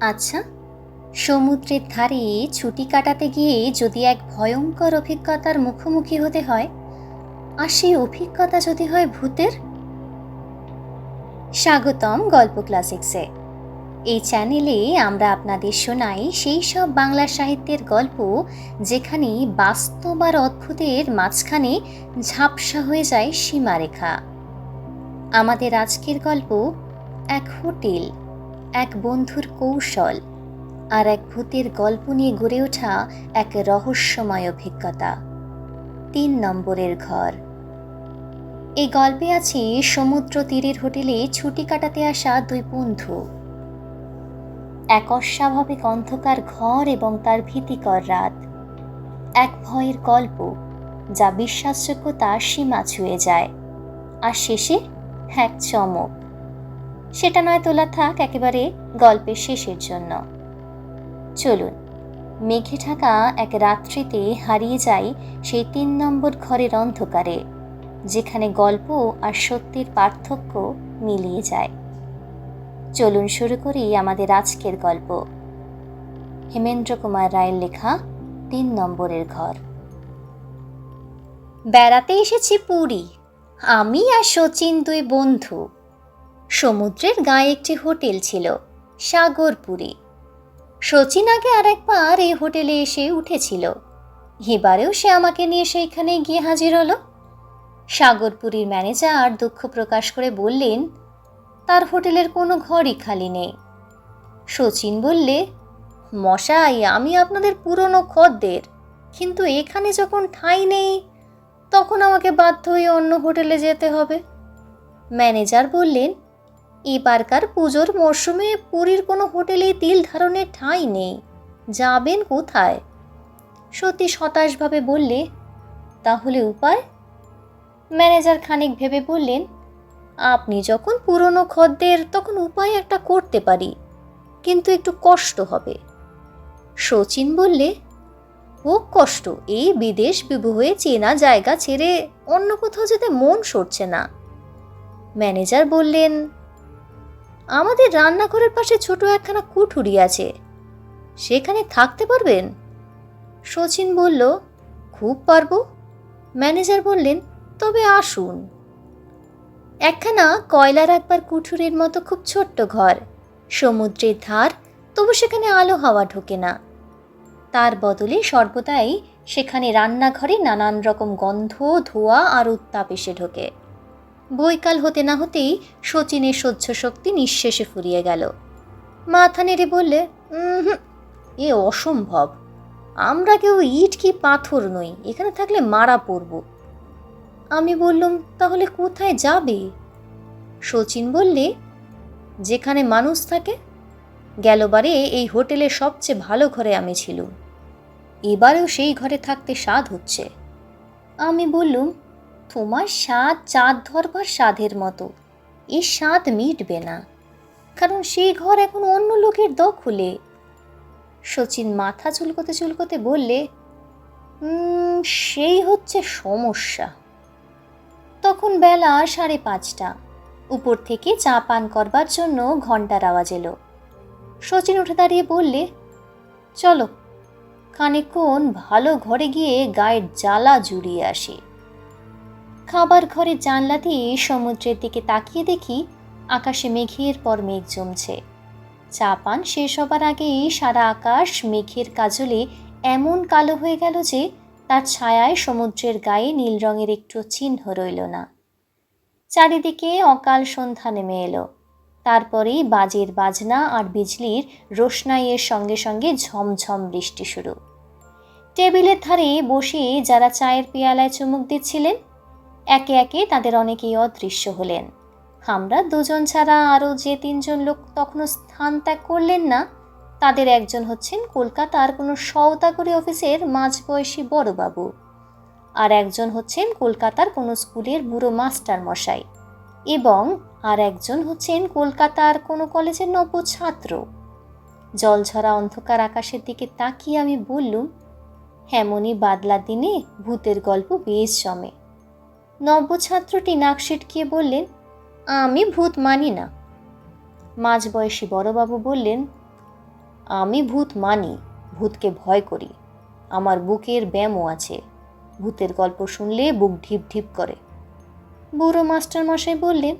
আচ্ছা সমুদ্রের ধারে ছুটি কাটাতে গিয়ে যদি এক ভয়ঙ্কর অভিজ্ঞতার মুখোমুখি হতে হয়, আর সেই অভিজ্ঞতা যদি হয় ভূতের? স্বাগতম গল্প ক্লাসিক্সে। এই চ্যানেলে আমরা আপনাদের শোনাই সেই সব বাংলা সাহিত্যের গল্প, যেখানে বাস্তব আর অদ্ভুতের মাঝখানে ঝাপসা হয়ে যায় সীমারেখা। আমাদের আজকের গল্প, এক হোটেল। এক বন্ধুর কৌশল আর এক ভূতের গল্প নিয়ে গড়ে ওঠা এক রহস্যময় অভিজ্ঞতা। তিন নম্বরের ঘর। এই গল্পে আছে সমুদ্র তীরের হোটেলে ছুটি কাটাতে আসা দুই বন্ধু। এক অস্বাভাবিক অন্ধকার ঘর এবং তার ভীতিকর রাত। এক ভয়ের গল্প যা বিশ্বাসযোগ্যতা সীমা ছুঁয়ে যায়। আর শেষে এক চমক। সেটা নয় তোলা থাক একেবারে গল্পের শেষের জন্য। চলুন, মেঘে ঢাকা এক রাত্রিতে হারিয়ে যায় সেই তিন নম্বর ঘরের অন্ধকারে, যেখানে গল্প আর সত্যের পার্থক্য মিলিয়ে যায়। চলুন শুরু করি আমাদের আজকের গল্প। হেমেন্দ্র কুমার রায়ের লেখা তিন নম্বরের ঘর। বেড়াতে এসেছি পুরী। আমি আর শচীন দুই বন্ধু। সমুদ্রের গায়ে একটি হোটেল ছিল, সাগরপুরী। শচীন আগে আর একবার এই হোটেলে এসে উঠেছিল। এবারেও সে আমাকে নিয়ে সেইখানে গিয়ে হাজির হলো। সাগরপুরীর ম্যানেজার দুঃখ প্রকাশ করে বললেন, তার হোটেলের কোনো ঘরই খালি নেই। শচীন বললে, মশাই, আমি আপনাদের পুরনো খদ্দের, কিন্তু এখানে যখন ঠাঁই নেই, তখন আমাকে বাধ্য হয়ে অন্য হোটেলে যেতে হবে। ম্যানেজার বললেন এবারকার পুজোর মরশুমে পুরীর কোনো হোটেলে তিল ধারণের ঠাঁই নেই। যাবেন কোথায়? সত্যি হতাশভাবে বললে, তাহলে উপায়? ম্যানেজার খানিক ভেবে বললেন, আপনি যখন পুরনো খদ্দের, তখন উপায় একটা করতে পারি, কিন্তু একটু কষ্ট হবে। শচীন বললে, ও কষ্ট, এই বিদেশ বিভু চেনা জায়গা ছেড়ে অন্য কোথাও যেতে মন সরছে না। ম্যানেজার বললেন আমাদের রান্নাঘরের পাশে ছোট একখানা কুঠুরি আছে। সেখানে থাকতে পারবেন? শচীন বলল, খুব পারব। ম্যানেজার বললেন, তবে আসুন। একখানা কয়লা রাখবার কুঠুরির মতো খুব ছোট্ট ঘর। সমুদ্রের ধার, তবু সেখানে আলো হাওয়া ঢোকে না। তার বদলে সর্বদাই সেখানে রান্নাঘরে নানান রকম গন্ধ, ধোঁয়া আর উত্তাপ এসে ঢোকে। বৈকাল হতে না হতেই শচীনের সহ্য শক্তি নিঃশেষে ফুরিয়ে গেল। মাথা নেড়ে বললে "উম হুম, এ অসম্ভব। আমরা কেউ ইট কি পাথর নই এখানে থাকলে মারা পড়ব। আমি বললুম তাহলে কোথায় যাবে? শচীন বললে যেখানে মানুষ থাকে গেলবারে এই হোটেলের সবচেয়ে ভালো ঘরে আমি ছিলুম। এবারেও সেই ঘরে থাকতে স্বাদ হচ্ছে। আমি বললুম তোমার স্বাদ চাঁদ ধরবার স্বাদের মতো। এই স্বাদ মিটবে না। কারণ সেই ঘর এখন অন্য লোকের দখলে। শচীন মাথা চুলকোতে চুলকোতে বললে সেই হচ্ছে সমস্যা। তখন বেলা সাড়ে পাঁচটা। উপর থেকে চা পান করবার জন্য ঘণ্টার আওয়াজ এলো। শচীন উঠে দাঁড়িয়ে বললে, চলো। খানিকক্ষণ ভালো ঘরে গিয়ে গায়ের জ্বালা জুড়িয়ে আসি। খাবার ঘরে জানলা দিয়ে সমুদ্রের দিকে তাকিয়ে দেখি আকাশে মেঘের পর মেঘ জমছে। চা পান শেষ হবার আগেই সারা আকাশ মেঘের কাজলে এমন কালো হয়ে গেল যে তার ছায়ায় সমুদ্রের গায়ে নীল রঙের একটু চিহ্ন রইল না। চারিদিকে অকাল সন্ধ্যা নেমে এলো। তারপরেই বাজের বাজনা আর বিজলির রোশনাইয়ের সঙ্গে সঙ্গে ঝমঝম বৃষ্টি শুরু। টেবিলের ধারে বসে যারা চায়ের পেয়ালায় চুমুক দিচ্ছিলেন একে একে তাদের অনেকেই অদৃশ্য হলেন। আমরা দুজন ছাড়া আরও যে তিনজন লোক তখনও স্থান ত্যাগ করলেন না, তাদের একজন হচ্ছেন কলকাতার কোনো সওদাগরি অফিসের মাঝবয়সী বড়বাবু আর একজন হচ্ছেন কলকাতার কোনো স্কুলের বুড়ো মাস্টার মশাই এবং আর একজন হচ্ছেন কলকাতার কোনো কলেজের নব ছাত্র জলঝরা অন্ধকার আকাশের দিকে তাকিয়ে আমি বললুম এমনই বাদলা দিনে ভূতের গল্প বেশ জমে। নব্য ছাত্রটি নাক সিটকিয়ে বললেন, আমি ভূত মানি না। মাঝবয়সী বড়বাবু বললেন, আমি ভূত মানি, ভূতকে ভয় করি। আমার বুকের ব্যায়ামও আছে। ভূতের গল্প শুনলে বুক ঢিপ ঢিপ করে। বুড়ো মাস্টার মশাই বললেন,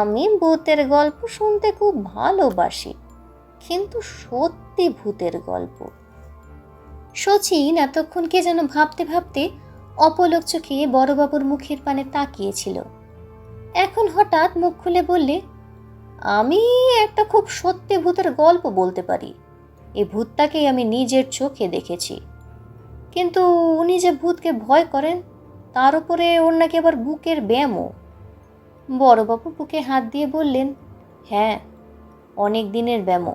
আমি ভূতের গল্প শুনতে খুব ভালোবাসি, কিন্তু সত্যি ভূতের গল্প। শচীন এতক্ষণ কে যেন ভাবতে ভাবতে অপলক চোখে বড়বাবুর মুখের পানে তাকিয়েছিল। এখন হঠাৎ মুখ খুলে বললে, আমি একটা খুব সত্যি ভূতের গল্প বলতে পারি। এই ভূতটাকেই আমি নিজের চোখে দেখেছি। কিন্তু উনি যে ভূতকে ভয় করেন, তার উপরে ওর নাকি আবার বুকের ব্যায়ামও। বড়বাবু বুকে হাত দিয়ে বললেন হ্যাঁ অনেক দিনের ব্যায়ামও।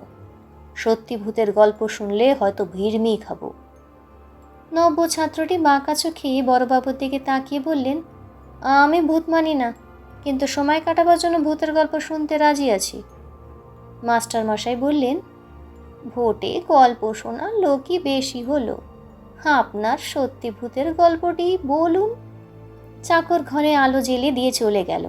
সত্যি ভূতের গল্প শুনলে হয়তো ভিড়মি খাব। নব্য ছাত্রটি বাঁকা চোখে বড়বাবুর দিকে তাকিয়ে বললেন, আমি ভূত মানি না, কিন্তু সময় কাটাবার জন্য ভূতের গল্প শুনতে রাজি আছি। মাস্টার মশাই বললেন, ভোটে গল্প শোনার লোকই বেশি হলো। আপনার সত্যি ভূতের গল্পটি বলুন। চাকর ঘরে আলো জেলে দিয়ে চলে গেল।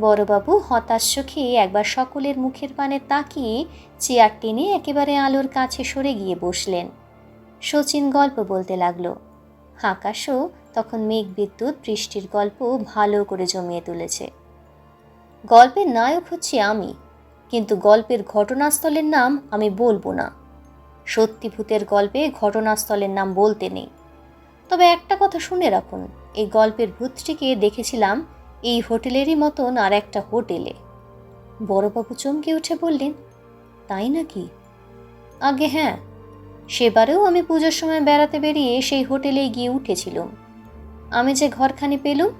বড়বাবু হতাশ চোখে একবার সকলের মুখের পানে তাকিয়ে চেয়ার টেনে একেবারে আলোর কাছে সরে গিয়ে বসলেন। শচীন গল্প বলতে লাগল। আকাশও তখন মেঘ বিদ্যুৎ বৃষ্টির গল্প ভালো করে জমিয়ে তুলেছে। গল্পের নায়ক হচ্ছে আমি, কিন্তু গল্পের ঘটনাস্থলের নাম আমি বলব না। সত্যি ভূতের গল্পে ঘটনাস্থলের নাম বলতে নেই। তবে একটা কথা শুনে রাখুন, এই গল্পের ভূতটিকে দেখেছিলাম এই হোটেলেরই মতন আর একটা হোটেলে। বড়বাবু চমকে উঠে বললেন, তাই নাকি? আগে হ্যাঁ সেবারেও আমি পুজোর সময় বেড়াতে বেরিয়ে সেই হোটেলে গিয়ে উঠেছিলাম। আমি যে ঘরখানি পেলুম,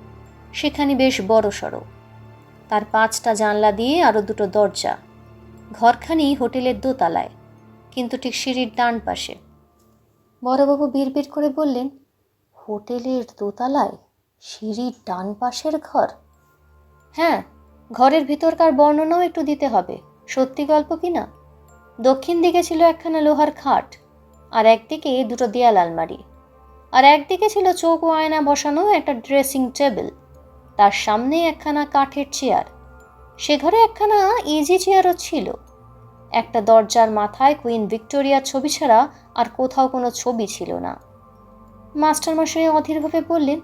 সেখানে বেশ বড় সড়ো। তার পাঁচটা জানলা দিয়ে আরও দুটো দরজা। ঘরখানি হোটেলের দোতলায়, কিন্তু ঠিক সিঁড়ির ডান পাশে। বড়বাবু বিড়বিড় করে বললেন, হোটেলের দোতলায় সিঁড়ির ডান পাশের ঘর? হ্যাঁ ঘরের ভিতরকার বর্ণনাও একটু দিতে হবে। সত্যি গল্প কি না? দক্ষিণ দিকে ছিল একখানা লোহার খাট। আর একদিকে দুটো দেয়াল আলমারি। আর একদিকে ছিল চৌক ও আয়না বসানো একটা ড্রেসিং টেবিল। তার সামনে একখানা কাঠের চেয়ার। সে ঘরে একখানা ইজি চেয়ারও ছিল। একটা দরজার মাথায় কুইন ভিক্টোরিয়ার ছবি ছাড়া আর কোথাও কোনো ছবি ছিল না। মাস্টারমশাই অধীরভাবে বললেন,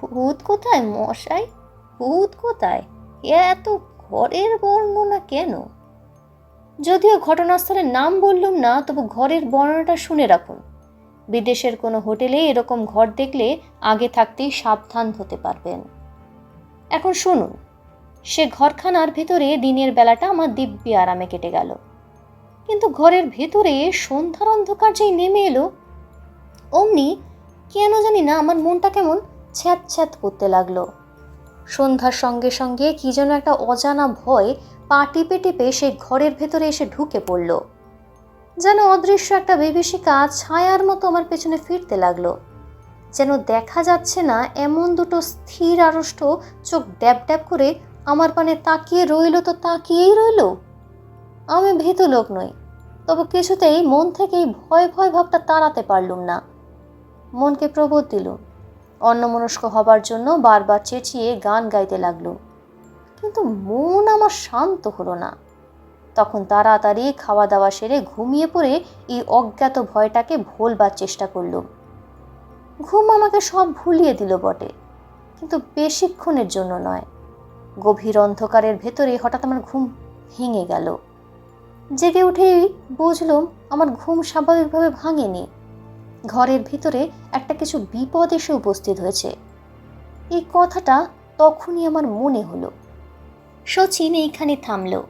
ভূত কোথায় মশাই? ভূত কোথায়? এত ঘরের বর্ণনা কেন? যদিও ঘটনাস্থলের নাম বললুম না, তবু ঘরের বর্ণনাটা শুনে রাখুন। বিদেশের কোনো হোটেলে এরকম ঘর দেখলে আগে থাকতেই সাবধান হতে পারবেন। এখন শুনুন, সে ঘরখানার ভেতরে দিনের বেলাটা আমার দিব্যি আরামে কেটে গেল। কিন্তু ঘরের ভেতরে সন্ধ্যার অন্ধকার যেই নেমে এলো, অমনি কেন জানি না আমার মনটা কেমন ছ্যাত ছ্যাত করতে লাগল। সন্ধ্যার সঙ্গে সঙ্গে কি যেন একটা অজানা ভয় পা টিপে টিপে সে ঘরের ভেতরে এসে ঢুকে পড়ল। যেন অদৃশ্য একটা বিভীষিকা ছায়ার মতো আমার পেছনে ফিরতে লাগল। যেন দেখা যাচ্ছে না এমন দুটো স্থির আড়ষ্ট চোখ ড্যাব ড্যাব করে আমার পানে তাকিয়ে রইল তো তাকিয়েই রইল। আমি ভীত লোক নই, তবে কিছুতেই মন থেকেই ভয় ভয় ভাবটা তাড়াতে পারলুম না। মনকে প্রবোধ দিল অন্যমনস্ক হবার জন্য বারবার চেঁচিয়ে গান গাইতে লাগল কিন্তু মন আমার শান্ত হলো না। তখন তাড়াতাড়ি খাওয়া দাওয়া সেরে ঘুমিয়ে পড়ে এই অজ্ঞাত ভয়টাকে ভোলবার চেষ্টা করলুম। ঘুম আমাকে সব ভুলিয়ে দিল বটে, কিন্তু বেশিক্ষণের জন্য নয়। গভীর অন্ধকারের ভেতরে হঠাৎ আমার ঘুম ভেঙে গেল। জেগে উঠেই বুঝলুম আমার ঘুম স্বাভাবিকভাবে ভাঙেনি। ঘরের ভিতরে একটা কিছু বিপদ এসে উপস্থিত হয়েছে। এই কথাটা তখনই আমার মনে হলো। শচীন এইখানে থামল।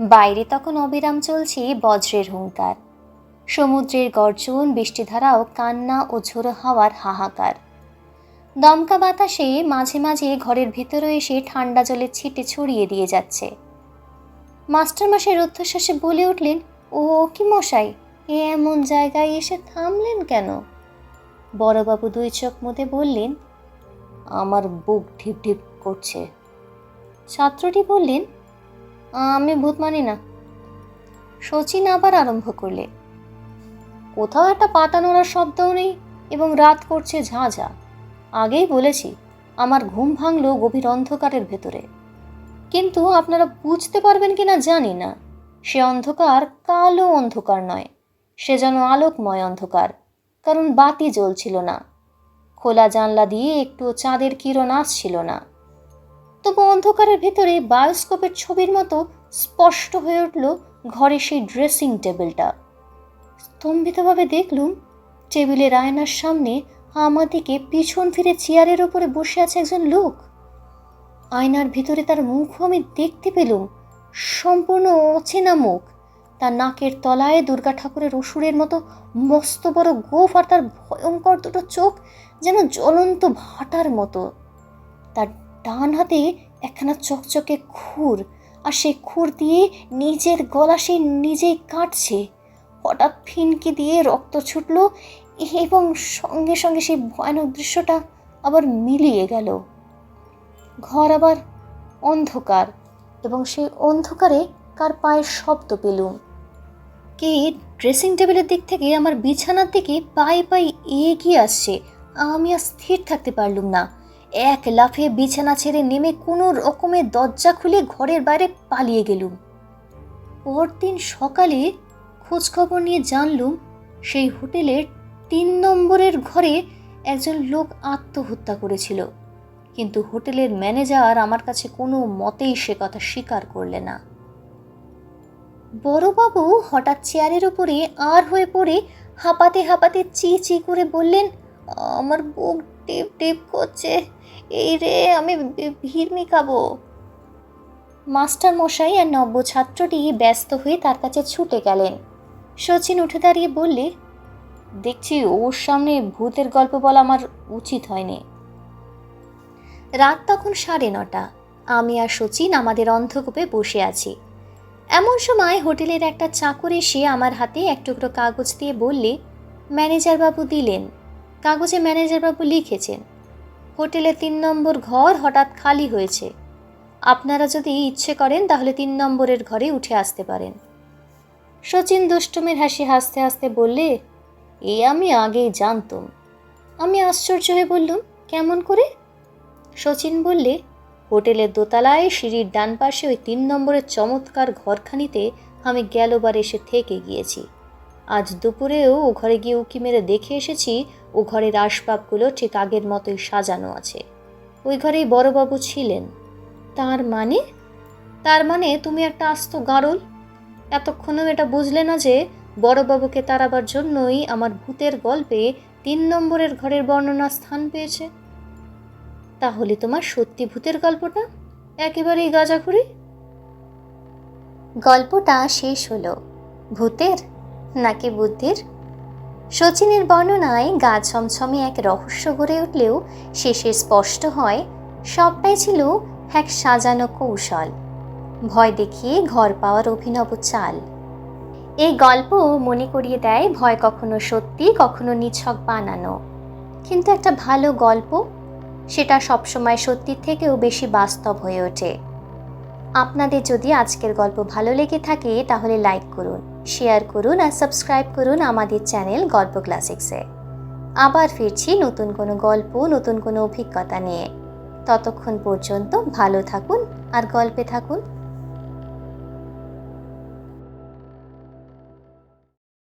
বাইরে তখন অবিরাম চলছে বজ্রের হুঙ্কার। সমুদ্রের গর্জন, বৃষ্টিধারাও কান্না ও ঝোড়ো হাওয়ার হাহাকার। দমকা বাতাসে মাঝে মাঝে ঘরের ভিতরে এসে ঠান্ডা জলের ছিটে ছড়িয়ে দিয়ে যাচ্ছে। মাস্টারমশাই রুদ্ধশ্বাসে বলে উঠলেন, ও কি মশাই, এ এমন জায়গায় এসে থামলেন কেন? বড়বাবু দুই চোখ মুদে বললেন, আমার বুক ঢিপ ঢিপ করছে। ছাত্রটি বললেন, আমি ভূত মানি না। শচীন আবার আরম্ভ করলে, কোথাও একটা পাতা নড়ার শব্দও নেই এবং রাত করছে ঝাঁঝা। আগেই বলেছি, আমার ঘুম ভাঙল গভীর অন্ধকারের ভেতরে। কিন্তু আপনারা বুঝতে পারবেন কি না জানি না। সে অন্ধকার কালো অন্ধকার নয়। সে যেন আলোকময় অন্ধকার, কারণ বাতি জ্বলছিল না। খোলা জানলা দিয়ে একটু চাঁদের কিরণ আসছিল না। তবু অন্ধকারের ভেতরে বায়োস্কোপের ছবির মতো স্পষ্ট হয়ে উঠল ঘরে সেই ড্রেসিং টেবিলটা। স্তম্ভিতভাবে দেখলুম টেবিলের আয়নার সামনে আমার দিকে পিছন ফিরে চেয়ারের ওপরে বসে আছে একজন লোক। আয়নার ভিতরে তার মুখও আমি দেখতে পেলুম, সম্পূর্ণ অচেনা মুখ। তার নাকের তলায় দুর্গা ঠাকুরের অসুরের মতো মস্ত বড় গোফ আর তার ভয়ঙ্কর দুটো চোখ যেন জ্বলন্ত ভাটার মতো। তার ডান হাতে একখানা চকচকে খুর আর সেই খুর দিয়ে নিজের গলা সে নিজেই কাটছে। হঠাৎ ফিনকি দিয়ে রক্ত ছুটল এবং সঙ্গে সঙ্গে সেই ভয়ানক দৃশ্যটা আবার মিলিয়ে গেল। ঘর আবার অন্ধকার এবং সেই অন্ধকারে কার পায়ের শব্দ পেলুম। কে ড্রেসিং টেবিলের দিক থেকে আমার বিছানার দিকে পায়ে পায়ে এগিয়ে আসছে, আমি আর স্থির থাকতে পারলুম না। এক লাফে বিছানা ছেড়ে নেমে কোনো রকমের দরজা খুলে ঘরের বাইরে পালিয়ে গেলুম। পরদিন সকালে খোঁজখবর নিয়ে জানলুম, সেই হোটেলের তিন নম্বরের ঘরে একজন লোক আত্মহত্যা করেছিল। কিন্তু হোটেলের ম্যানেজার আমার কাছে কোনো মতেই সে কথা স্বীকার করলে না। বড়বাবু হঠাৎ চেয়ারের উপরে আর হয়ে পড়ে হাঁপাতে হাঁপাতে চি চি করে বললেন, আমার বুক টিপ টিপ করছে, এই রে, আমি ভি- ভিড়মি খাব। মাস্টার মশাই আর নব্য ছাত্রটি ব্যস্ত হয়ে তার কাছে ছুটে গেলেন। সচিন উঠে দাঁড়িয়ে বললে, দেখছি ওর সামনে ভূতের গল্প বলা আমার উচিত হয়নি। রাত তখন সাড়ে নটা। আমি আর সচিন আমাদের অন্ধকূপে বসে আছি। এমন সময় হোটেলের একটা চাকর এসে আমার হাতে এক টুকরো কাগজ দিয়ে বললে, ম্যানেজারবাবু দিলেন। কাগজে ম্যানেজারবাবু লিখেছেন, হোটেলে তিন নম্বর ঘর হঠাৎ খালি হয়েছে। আপনারা যদি ইচ্ছে করেন তাহলে তিন নম্বরের ঘরে উঠে আসতে পারেন। সচিন দুষ্টমের হাসি হাসতে হাসতে বললে, এ আমি আগেই জানতুম। আমি আশ্চর্য হয়ে বললুম, কেমন করে? সচিন বললে, হোটেলের দোতলায় সিঁড়ির ডান পাশে ওই তিন নম্বরের চমৎকার ঘরখানিতে আমি গেলবার এসে থেকে গিয়েছি। আজ দুপুরেও ও ঘরে গিয়ে উকি মেরে দেখে এসেছি, ও ঘরের আসবাবগুলো ঠিক আগের মতোই সাজানো আছে। ওই ঘরেই বড়বাবু ছিলেন। তার মানে? তার মানে তুমি একটা আস্ত গারল? এতক্ষণেও এটা বুঝলে না যে, বড়বাবুকে তাড়াবার জন্যই আমার ভূতের গল্পে তিন নম্বরের ঘরের বর্ণনা স্থান পেয়েছে। তাহলে তোমার সত্যি ভূতের গল্পটা? একেবারেই গাঁজাখুরি? গল্পটা শেষ হলো। ভূতের নাকি বুদ্ধির? সচিনের বর্ণনায় গা ছমছমে এক রহস্য গড়ে উঠলেও শেষে স্পষ্ট হয়, সবটাই ছিল এক সাজানো কৌশল। ভয় দেখিয়ে ঘর পাওয়ার অভিনব চাল। এই গল্প মনে করিয়ে দেয় ভয় কখনো সত্যি, কখনো নিছক বানানো। কিন্তু একটা ভালো গল্প, সেটা সবসময় সত্যির থেকেও বেশি বাস্তব হয়ে ওঠে। আপনাদের যদি আজকের গল্প ভালো লেগে থাকে, তাহলে লাইক করুন। শেয়ার করুন আর সাবস্ক্রাইব করুন আমাদের চ্যানেল গল্প ক্লাসিক্সে। আবার ফিরছি নতুন কোনো গল্প, নতুন কোনো অভিজ্ঞতা নিয়ে। ততক্ষণ পর্যন্ত ভালো থাকুন আর গল্পে থাকুন।